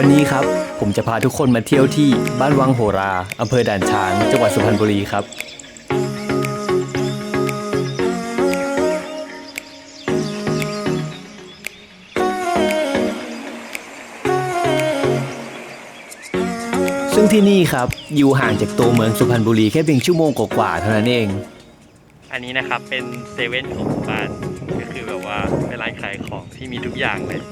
วันนี้ครับผมจะพาทุกคนมาเที่ยวที่บ้านวังโหราอำเภอด่านช้าง จังหวัดสุพรรณบุรีครับ ซึ่งที่นี่ครับอยู่ห่างจากตัวเมืองสุพรรณบุรีแค่เพียงชั่วโมงกว่าๆเท่านั้นเอง อันนี้นะครับเป็นเซเว่นของหมู่บ้านก็คือแบบว่าเป็นร้านขายของที่มีทุกอย่างเลย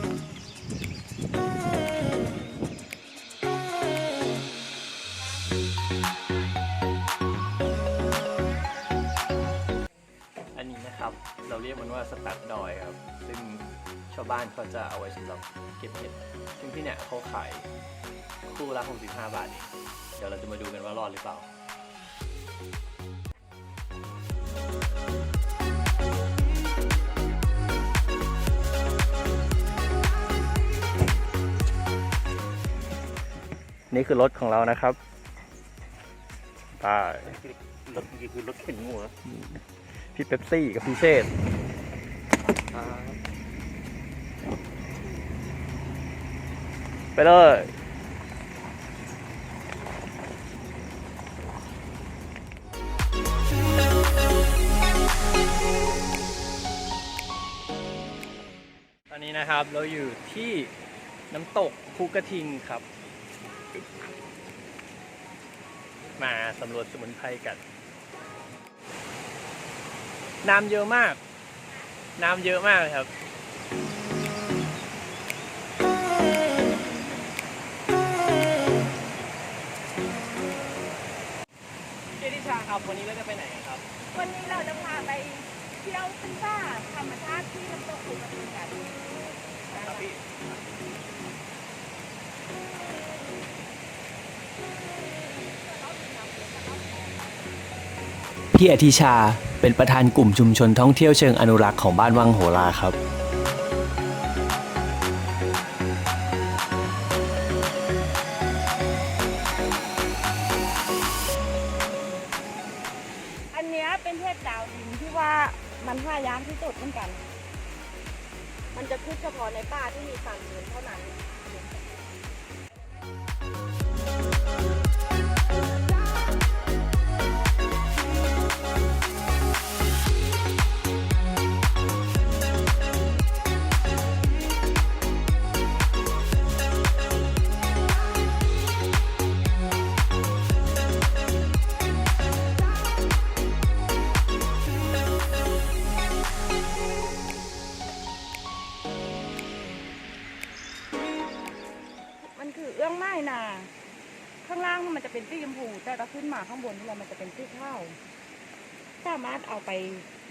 ครับ เราเรียกมันว่าสตัดดอยครับ ซึ่งชาวบ้านเขาจะเอาไว้สำหรับเก็บเห็ด ซึ่งที่เนี่ยเขาขายคู่ละ65 บาทเองเดี๋ยวเราจะมาดูกันว่ารอดหรือเปล่านี่คือรถของเรานะครับไปรถนี่คือรถเข็นงูเหรอ พี่เป๊ปซี่กับพี่เชษไปเลยตอนนี้นะครับเราอยู่ที่น้ำตกภูกระทิงครับ มาสำรวจสมุนไพรกัน น้ำเยอะมาก น้ำเยอะมากเลยครับเจดิชาครับวันนี้เราจะไปไหนครับ วันนี้เราจะพาไปเที่ยวขึ้นซ่าธรรมชาติที่น้ำตกภูกระดึงกันครับพี่ พี่อธิชา เป็นประธานกลุ่มชุมชนท่องเที่ยวเชิงอนุรักษ์ของบ้านวังโหราครับ อันเนี้ยเป็นเทพดาวดินที่ว่ามันห้ายากที่สุดเหมือนกัน มันจะขึ้นเฉพาะในป่าที่มีสันเดินเท่านั้นางมันจะเป็นสีชมพู แต่ถ้าขึ้นมาข้างบนนี่แหละมันจะเป็นสีข้าวสามารถเอาไป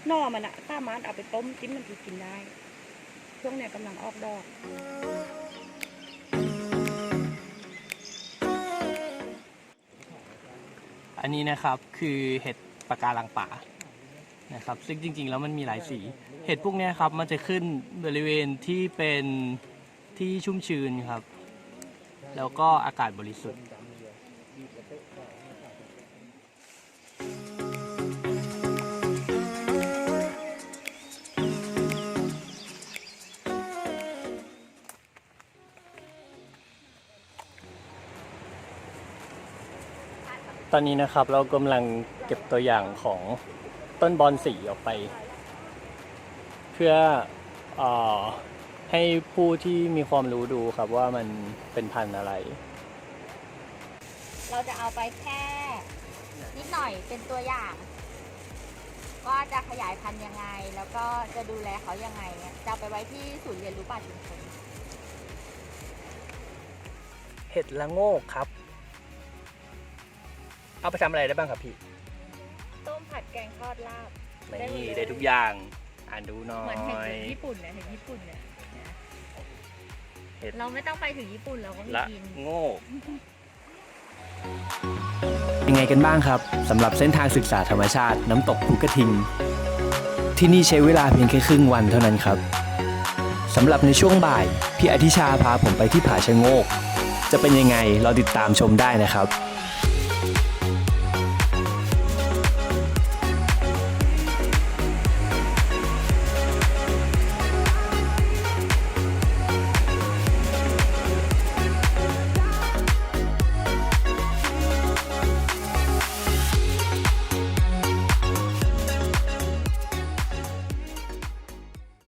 น่อมันอะสามารถเอาไปต้มจิ้มมันกินได้ช่วงเนี้ยกำลังออกดอกอันนี้นะครับคือเห็ดปะการังป่านะครับ ซึ่งจริง ๆ แล้วมันมีหลายสี เห็ดพวกนี้ครับมันจะขึ้นบริเวณที่เป็นที่ชุ่มชื้นครับ แล้วก็อากาศบริสุทธิ์ ตอนนี้นะครับเรากำลังเก็บตัวอย่างของต้นบอนสีออกไป เพื่อเออให้ผู้ที่มีความรู้ดูครับว่ามันเป็นพันธุ์อะไร เราจะเอาไปแค่ นิดหน่อยเป็นตัวอย่าง ว่าจะขยายพันธุ์ยังไง แล้วก็จะดูแลเขายังไงเนี่ยจะเอาไปไว้ที่ศูนย์เรียนรู้ป่าชุมชนเห็ดละโงกครับ เอาไปทำอะไรได้บ้างครับพี่ต้มผัดแกงทอดลาบ ได้หมดนี่เลย ได้ทุกอย่าง อ่านดูหน่อเหมือนเห็ดยญี่ปุ่นเนี่ยเห็ดญี่ปุ่นเนี่ยนะเห็ด เราไม่ต้องไปถึงญี่ปุ่นเราก็มีละกิน โงกยังไงกันบ้างครับสำหรับเส้นทางศึกษาธรรมชาติน้ำตกภูกระทิง ที่นี่ใช้เวลาเพียงแค่ครึ่งวันเท่านั้นครับสำหรับในช่วงบ่าย พี่อธิชาพาผมไปที่ผาชะโงก จะเป็นยังไงเราติดตามชมได้นะครับ